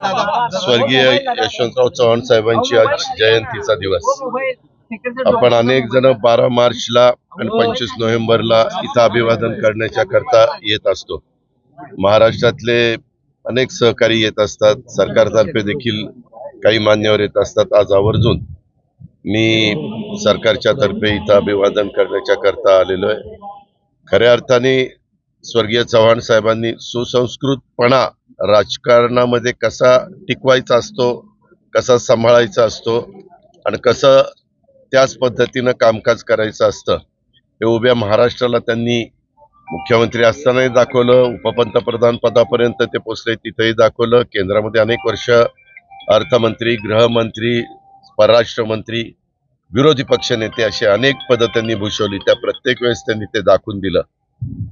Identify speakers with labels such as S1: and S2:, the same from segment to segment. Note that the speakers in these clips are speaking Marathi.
S1: स्वर्गीय यशवंतराव चव्हाण साहेबांची आज जयंतीचा दिवस. आपण अनेक जण बारा मार्चला आणि पंचवीस नोव्हेंबरला इथं अभिवादन करण्याच्या करता येत असतो. महाराष्ट्रातले अनेक सहकारी येत असतात. सरकारतर्फे देखील काही मान्यवर येत असतात. आज आवर्जून मी सरकारच्या तर्फे इथं अभिवादन करण्याच्या करता आलेलो आहे. खऱ्या अर्थाने स्वर्गीय चव्हाण साहेबांनी सुसंस्कृतपणा राजकारणामध्ये कसा टिकवायचा असतो कसा सांभाळायचा असतो आणि कसं त्याच पद्धतीनं कामकाज करायचं असतं हे उभ्या महाराष्ट्राला त्यांनी मुख्यमंत्री असतानाही दाखवलं उपपंतप्रधान पदापर्यंत ते पोचले तिथेही दाखवलं. केंद्रामध्ये अनेक वर्ष अर्थमंत्री गृहमंत्री परराष्ट्र मंत्री विरोधी पक्षनेते असे अनेक पदं त्यांनी भूषवली. त्या प्रत्येक वेळेस त्यांनी ते दाखवून दिलं.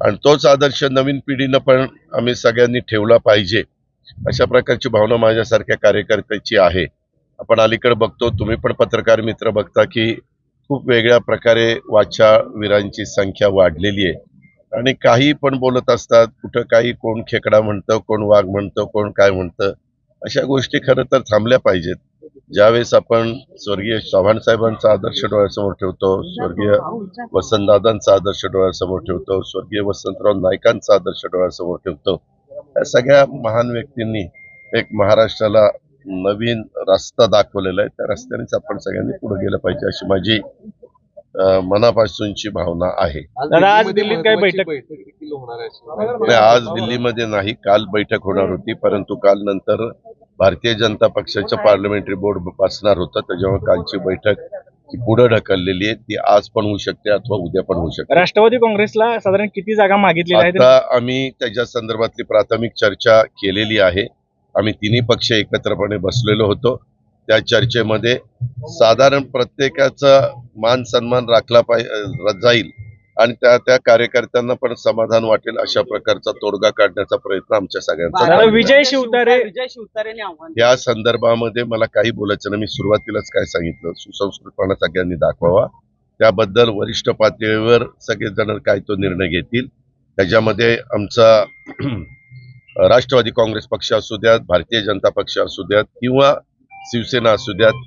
S1: आणि तोच आदर्श नवीन पिढीनं पण आम्ही सगळ्यांनी ठेवला पाहिजे. अशा प्रकारची भावना माझ्यासारख्या कार्यकर्त्याची आहे. आपण अलीकडे बघतो तुम्ही पण पत्रकार मित्र बघता की खूप वेगळ्या प्रकारे वाचा वीरांची संख्या वाढलेली आहे. आणि काही पण बोलत असतात कुठं काही कोण खेकडा म्हणतं कोण वाघ म्हणतं कोण काय म्हणतं अशा गोष्टी खरं तर थांबल्या पाहिजेत. ज्यावेळेस आपण स्वर्गीय चव्हाण साहेबांचा आदर्श डोळ्यासमोर ठेवतो स्वर्गीय वसंतदादांचा आदर्श डोळ्यासमोर ठेवतो स्वर्गीय वसंतराव नाईकांचा आदर्श डोळ्यासमोर ठेवतो या सगळ्या महान व्यक्तींनी एक महाराष्ट्राला नवीन रस्ता दाखवलेला आहे. त्या रस्त्यानेच आपण सगळ्यांनी पुढे गेलं पाहिजे अशी माझी मनापासूनची भावना आहे.
S2: आज दिल्लीत काय बैठक-
S3: होणार
S1: आज दिल्लीमध्ये नाही. काल बैठक होणार होती परंतु काल नंतर भारतीय जनता पक्षाचं पार्लमेंटरी बोर्ड बसणार होतं त्याच्यामुळे कालची बैठक ही पुढे ढकललेली आहे. ती आज पण होऊ शकते अथवा उद्या पण होऊ शकते.
S2: राष्ट्रवादी काँग्रेसला साधारण किती जागा आहेत?
S1: आता आम्ही त्याच्या संदर्भातली प्राथमिक चर्चा केलेली आहे. आम्ही तिन्ही पक्ष एकत्रपणे बसलेलो होतो. त्या चर्चेमध्ये साधारण प्रत्येकाचा मान सन्मान राखला पाहिजे जाईल. आणि त्या त्या कार्यकर्त्यांना पण समाधान वाटेल अशा प्रकारचा तोडगा काढण्याचा प्रयत्न आमच्या सगळ्यांचा.
S2: विजय शिवतारे
S4: विजय शिवतारेने आव्हान
S1: या संदर्भामध्ये मला काही बोलायचं नाही. मी सुरुवातीलाच काय सांगितलं सुसंस्कृतपणा सगळ्यांनी दाखवावा. त्याबद्दल वरिष्ठ पातळीवर सगळेजण काय तो निर्णय घेतील त्याच्यामध्ये आमचा राष्ट्रवादी काँग्रेस पक्ष असू द्यात भारतीय जनता पक्ष असू द्यात किंवा शिवसेना असू द्यात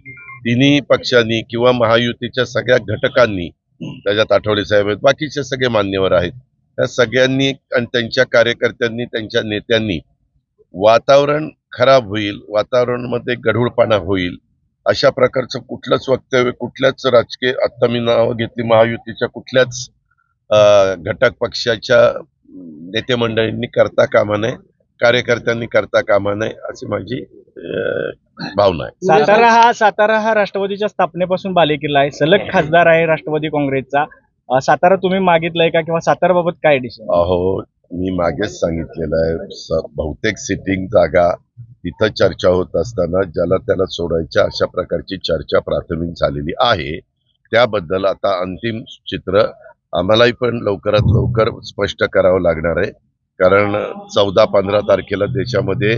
S1: तिन्ही पक्षांनी किंवा महायुतीच्या सगळ्या घटकांनी त्याच्यात आठवले साहेब आहेत. बाकीचे सगळे मान्यवर आहेत. त्या सगळ्यांनी आणि त्यांच्या कार्यकर्त्यांनी त्यांच्या नेत्यांनी वातावरण खराब होईल वातावरणमध्ये गढूळपणा होईल अशा प्रकारचं कुठलंच वक्तव्य कुठल्याच राजकीय आत्ता मी नावं घेतली महायुतीच्या कुठल्याच घटक पक्षाच्या नेते मंडळींनी करता कामा नये कार्यकर्त्यांनी करता कामा नये अशी माझी भावना आहे.
S2: सातारा हा सातारा हा राष्ट्रवादीच्या स्थापनेपासून बालेकिल्ला आहे. सलग खासदार आहे राष्ट्रवादी काँग्रेसचा. अं, सातारा तुम्ही मागितलाय का किंवा सातारा बाबत काय डिसिजन
S1: अहो मी मागेच सांगितलेलं आहे. स- बहुतेक सिटिंग जागा तिथं चर्चा होत असताना ज्याला त्याला सोडायच्या अशा प्रकारची चर्चा प्राथमिक झालेली आहे. त्याबद्दल आता अंतिम चित्र आम्हालाही पण लवकरात लवकर स्पष्ट करावं लागणार आहे. कारण चौदा पंधरा तारखेला देशामध्ये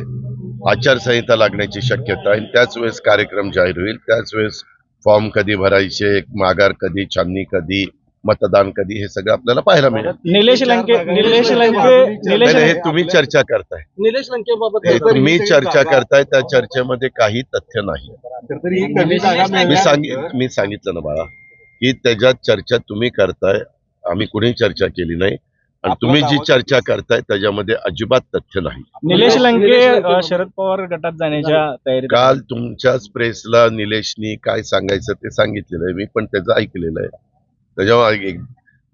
S1: आचारसंहिता लागण्याची शक्यता आहे. आणि त्याच वेळेस कार्यक्रम जाहीर होईल. त्याच वेळेस फॉर्म कधी भरायचे माघार कधी छाननी कधी मतदान कधी हे सगळं आपल्याला पाहायला मिळेल.
S2: निलेश लंके निलेश लंके
S1: हे तुम्ही चर्चा करताय.
S4: निलेश लंकेबाबत
S1: हे तुम्ही चर्चा करताय त्या चर्चेमध्ये काही तथ्य नाही. मी सांगित मी सांगितलं ना बाळा की त्याच्यात चर्चा तुम्ही करताय. आम्ही कुणी चर्चा केली नाही. आणि तुम्ही जी चर्चा करताय त्याच्यामध्ये अजिबात तथ्य नाही.
S2: निलेश लंके शरद पवार गटात जाण्याच्या तयारीत
S1: काल तुमच्याच प्रेसला निलेशनी काय सांगायचं ते सांगितलेलं आहे मी पण त्याचं ऐकलेलं आहे. त्याच्यामुळे एक-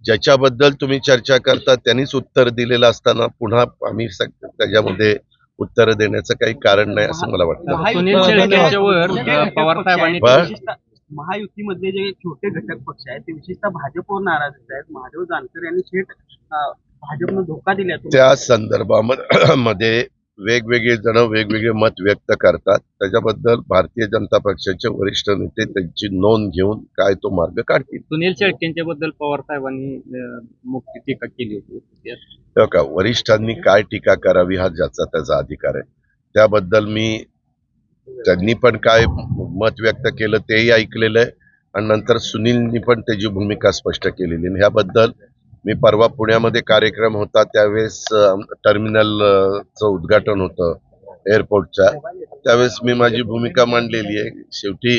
S1: ज्याच्याबद्दल तुम्ही चर्चा करता त्यांनीच उत्तर दिलेलं असताना पुन्हा आम्ही त्याच्यामध्ये उत्तर देण्याचं काही कारण नाही असं मला वाटतं.
S4: सुनील शेळके यांच्यावर पवार साहेबांनी महायुतीमधले जे छोटे घटक पक्ष आहेत ते विशेषतः भाजपवर नाराज आहेत. महादेव जानकर यांनी थेट भाजपनं धोका दिला
S1: त्या संदर्भामध्ये वेगवेगळे जण वेगवेगळे मत व्यक्त करतात. त्याच्याबद्दल भारतीय जनता पक्षाचे वरिष्ठ नेते त्यांची नोंद घेऊन काय तो मार्ग काढतील.
S4: सुनील शेळकेंच्या बद्दल पवार साहेबांनी मुक्ती टीका केली होती.
S1: तेव्हा का? वरिष्ठांनी काय टीका करावी हा ज्याचा त्याचा अधिकार आहे. त्याबद्दल मी त्यांनी पण काय मत व्यक्त केलं तेही ऐकलेलं आहे. आणि नंतर सुनीलनी पण त्याची भूमिका स्पष्ट केलेली आणि ह्याबद्दल मी परवा पुण्यामध्ये कार्यक्रम होता त्यावेळेस टर्मिनलचं उद्घाटन होतं एअरपोर्टच्या त्यावेळेस मी माझी भूमिका मांडलेली आहे. शेवटी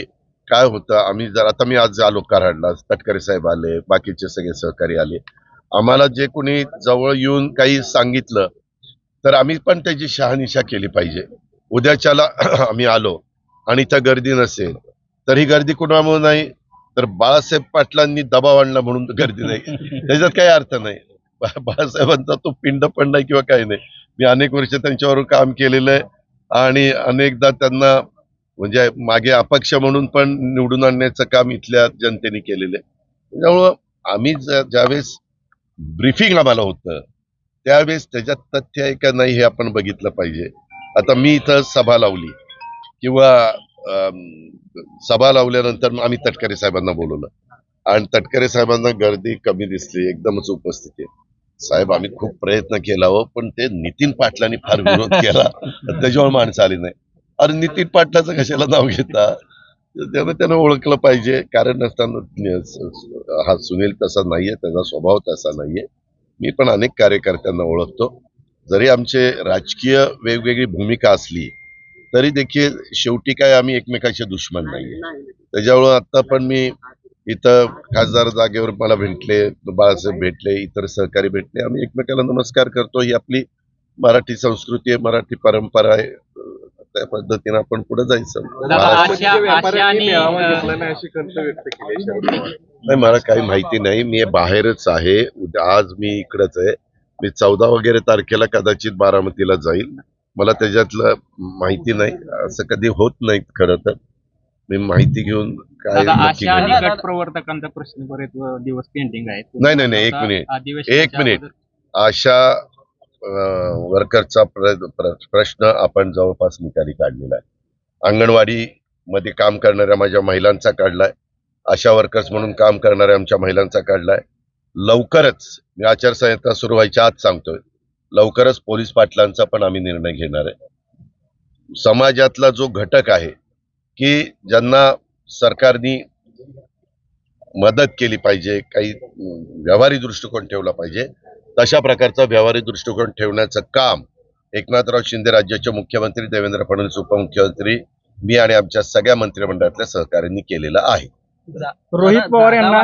S1: काय होतं आम्ही जर आता मी आज आलो कराडला तटकरे साहेब आले बाकीचे सगळे सहकारी आले. आम्हाला जे कोणी जवळ येऊन काही सांगितलं तर आम्ही पण त्याची शहानिशा केली पाहिजे. उद्याच्याला आम्ही आलो. आणि त्या गर्दी नसेल तर ही गर्दी कुणामुळे नाही? तर बाळासाहेब पाटलांनी दबाव आणला म्हणून गर्दी नाही. त्याच्यात काही अर्थ नाही. बाळासाहेबांचा तो पिंड पण नाही किंवा काही नाही. मी अनेक वर्ष त्यांच्यावर काम केलेलं आहे आणि अनेकदा त्यांना म्हणजे मागे अपक्ष म्हणून पण निवडून आणण्याचं काम इथल्या जनतेने केलेलं आहे. त्यामुळं आम्ही ज्यावेळेस ब्रीफिंग आम्हाला होतं त्यावेळेस त्याच्यात तथ्य आहे का नाही हे आपण बघितलं पाहिजे. आता मी इथं सभा लावली. किंवा सभा लावल्यानंतर आम्ही तटकरे साहेबांना बोलवलं. आणि तटकरे साहेबांना गर्दी कमी दिसली एकदमच उपस्थिती. साहेब आम्ही खूप प्रयत्न केला हो पण ते नितीन पाटलांनी फार विरोध केला. त्याच्यावर माणसं आली नाही. अरे नितीन पाटलाचं कशाला नाव घेता? त्यानं त्यानं ओळखलं पाहिजे. कारण नसताना हा सुनील तसा नाहीये त्याचा स्वभाव तसा नाहीये. मी पण अनेक कार्यकर्त्यांना ओळखतो. जरी आमचे राजकीय वेगवेगळी भूमिका असली तरी देखील शेवटी काय आम्ही एकमेकाचे दुश्मन नाहीये. त्याच्यामुळं आता पण मी इथं खासदार जागेवर मला भेटले बाळासाहेब भेटले इतर सहकारी भेटले. आम्ही एकमेकाला नमस्कार करतो. ही आपली मराठी संस्कृती आहे मराठी परंपरा आहे. त्या पद्धतीने आपण पुढे जायचं.
S3: नाही.
S1: नाही मला काही माहिती नाही. मी बाहेरच आहे. उद्या आज मी इकडंच आहे. मी चौदा वगैरे तारखेला कदाचित बारामतीला जाईल. मला त्याच्यातलं माहिती नाही. असं कधी होत नाही खरं तर. मी माहिती घेऊन काय
S5: दादा
S1: नक्की
S5: आशा आणि
S1: करेन.
S5: गट प्रवर्तकांचा प्रश्न बरेच दिवस पेंडिंग आहेत
S1: नाही, नाही, नाही, एक
S5: आता
S1: मिनिट.
S5: अधिवेशनाच्या
S1: एक मिनिट.
S5: अगोदर-
S1: अं, वर्करचा प्र- प्र- प्रश्न आपण जवळपास निकाली काढलेला आहे. अंगणवाडी मध्ये काम करणाऱ्या माझ्या महिलांचा काढलाय. आशा वर्कर्स म्हणून काम करणाऱ्या आमच्या महिलांचा काढलाय. लवकरच मी आचारसंहिता सुरू व्हायच्या आत सांगतोय. लवकरच पोलीस पाटलांचा पण आम्ही निर्णय घेणार आहे. समाजातला जो घटक आहे की ज्यांना सरकारनी मदत केली पाहिजे काही व्यावहारिक दृष्टिकोन ठेवला पाहिजे तशा प्रकारचा व्यावहारिक दृष्टिकोन ठेवण्याचं काम एकनाथराव शिंदे राज्याचे मुख्यमंत्री देवेंद्र फडणवीस उपमुख्यमंत्री मी आणि आमच्या सगळ्या मंत्रिमंडळातल्या सहकाऱ्यांनी केलेलं आहे.
S2: रोहित पवार यांना